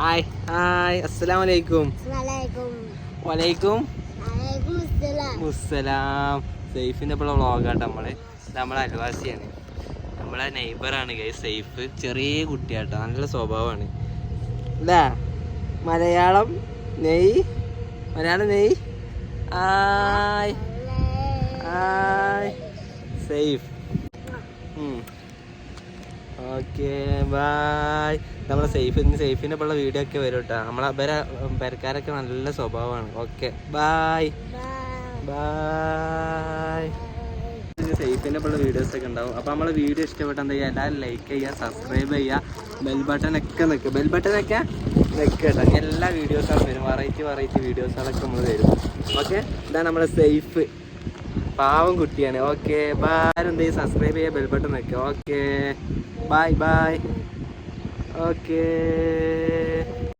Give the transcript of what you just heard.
Hi hi അലൈക്കും വലൈക്കും വലൈക്കും അസ്സലാം മുസ്സലാം സൈഫിന്റെ ഇപ്പോൾ വ്ളോഗാട്ടോ നമ്മൾ. നമ്മളെ അയൽവാസിയാണ്. നമ്മളെ നെയ്ബറാണ് ഗൈ സൈഫ് ചെറിയ കുട്ടിയാട്ടോ. നല്ല സ്വഭാവമാണ്. അല്ലേ മലയാളം നെയ്. മലയാളം നെയ്. Hi hi safe okay bye നമ്മളെ സേഫ് ഇന്ന് സേഫിന്റെ ഉള്ള വീഡിയോ ഒക്കെ വരും കേട്ടോ നമ്മളെ അവരെ പെരക്കാരൊക്കെ നല്ല സ്വഭാവമാണ്. ഓക്കെ ബായ് ബായ് സേഫിന്റെ ഉള്ള വീഡിയോസ് ഒക്കെ ഉണ്ടാവും. അപ്പോൾ നമ്മളെ വീഡിയോ ഇഷ്ടപ്പെട്ട എന്താ ചെയ്യുക? എല്ലാവരും ലൈക്ക് ചെയ്യുക സബ്സ്ക്രൈബ് ചെയ്യുക ബെൽ ബട്ടൺ ഒക്കെ നിൽക്കുക. ബെൽ ബട്ടൺ ഒക്കെ നിൽക്കുക കേട്ടോ എല്ലാ വീഡിയോസും വരും. വെറൈറ്റി വെറൈറ്റി വീഡിയോസുകളൊക്കെ നമ്മൾ വരും ഓക്കെ ഇതാണ് നമ്മളെ സേഫ്. പാവം കുട്ടിയാണ്. ഓക്കെ ബായ് ചെയ്യും സബ്സ്ക്രൈബ് ചെയ്യുക ബെൽബട്ടൺ ബട്ടൺ നിൽക്കുക ഓക്കെ ബൈ ബൈ ഓക്കെ.